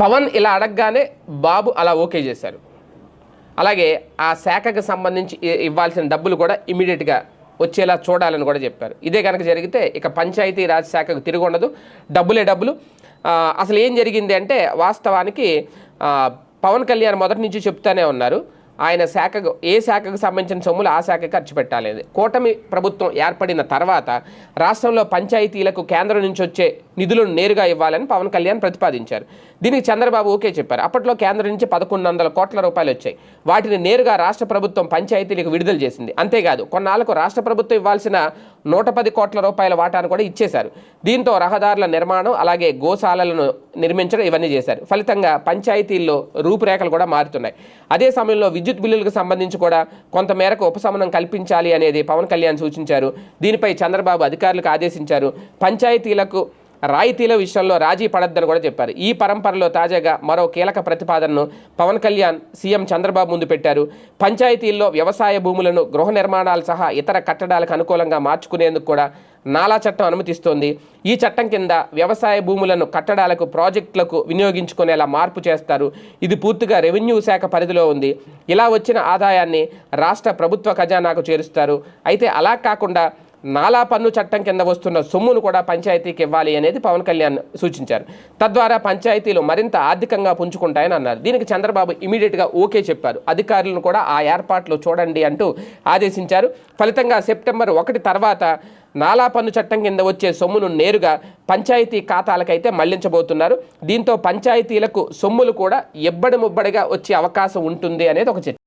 పవన్ ఇలా అడగగానే బాబు అలా ఓకే చేశారు. అలాగే ఆ శాఖకు సంబంధించి ఇవ్వాల్సిన డబ్బులు కూడా ఇమీడియట్గా వచ్చేలా చూడాలని కూడా చెప్పారు. ఇదే కనుక జరిగితే ఇక పంచాయతీ రాజ్ శాఖకు తిరిగి ఉండదు. డబ్బులే డబ్బులు. అసలు ఏం జరిగింది అంటే వాస్తవానికి పవన్ కళ్యాణ్ మొదటి నుంచి చెప్తానే ఉన్నారు. ఆయన శాఖకు ఏ శాఖకు సంబంధించిన సొమ్ములు ఆ శాఖకు ఖర్చు పెట్టాలి కూటమి ప్రభుత్వం ఏర్పడిన తర్వాత రాష్ట్రంలో పంచాయతీలకు కేంద్రం నుంచి వచ్చే నిధులను నేరుగా ఇవ్వాలని పవన్ కళ్యాణ్ ప్రతిపాదించారు. దీనికి చంద్రబాబు ఓకే చెప్పారు. అప్పట్లో కేంద్రం నుంచి పదకొండు వందల కోట్ల రూపాయలు వచ్చాయి. వాటిని నేరుగా రాష్ట్ర ప్రభుత్వం పంచాయతీలకు విడుదల చేసింది. అంతేకాదు కొన్నాళ్ళకు రాష్ట్ర ప్రభుత్వం ఇవ్వాల్సిన నూట పది కోట్ల రూపాయల వాటాను కూడా ఇచ్చేశారు. దీంతో రహదారుల నిర్మాణం అలాగే గోశాలలను నిర్మించడం ఇవన్నీ చేశారు. ఫలితంగా పంచాయతీల్లో రూపురేఖలు కూడా మారుతున్నాయి. అదే సమయంలో విద్యుత్ బిల్లులకు సంబంధించి కూడా కొంతమేరకు ఉపశమనం కల్పించాలి అనేది పవన్ కళ్యాణ్ సూచించారు. దీనిపై చంద్రబాబు అధికారులకు ఆదేశించారు. పంచాయతీలకు రాయితీల విషయంలో రాజీ పడద్దని కూడా చెప్పారు. ఈ పరంపరలో తాజాగా మరో కీలక ప్రతిపాదనను పవన్ కళ్యాణ్ సీఎం చంద్రబాబు ముందు పెట్టారు. పంచాయతీల్లో వ్యవసాయ భూములను గృహ నిర్మాణాలు సహా ఇతర కట్టడాలకు అనుకూలంగా మార్చుకునేందుకు కూడా నాలా చట్టం అనుమతిస్తోంది. ఈ చట్టం కింద వ్యవసాయ భూములను కట్టడాలకు ప్రాజెక్టులకు వినియోగించుకునేలా మార్పు చేస్తారు. ఇది పూర్తిగా రెవెన్యూ శాఖ పరిధిలో ఉంది. ఇలా వచ్చిన ఆదాయాన్ని రాష్ట్ర ప్రభుత్వ ఖజానాకు చేరుస్తారు. అయితే అలా కాకుండా నాలా పన్ను చట్టం కింద వస్తున్న సొమ్మును కూడా పంచాయతీకి ఇవ్వాలి అనేది పవన్ కళ్యాణ్ సూచించారు. తద్వారా పంచాయతీలు మరింత ఆర్థికంగా పుంజుకుంటాయని అన్నారు. దీనికి చంద్రబాబు ఇమీడియట్గా ఓకే చెప్పారు. అధికారులను కూడా ఆ ఏర్పాట్లు చూడండి అంటూ ఆదేశించారు. ఫలితంగా సెప్టెంబర్ ఒకటి తర్వాత నాలా పన్ను చట్టం కింద వచ్చే సొమ్మును నేరుగా పంచాయతీ ఖాతాలకైతే మళ్ళించబోతున్నారు. దీంతో పంచాయతీలకు సొమ్ములు కూడా ఎబ్బడి ముబ్బడిగా వచ్చే అవకాశం ఉంటుంది అనేది ఒక చర్చ.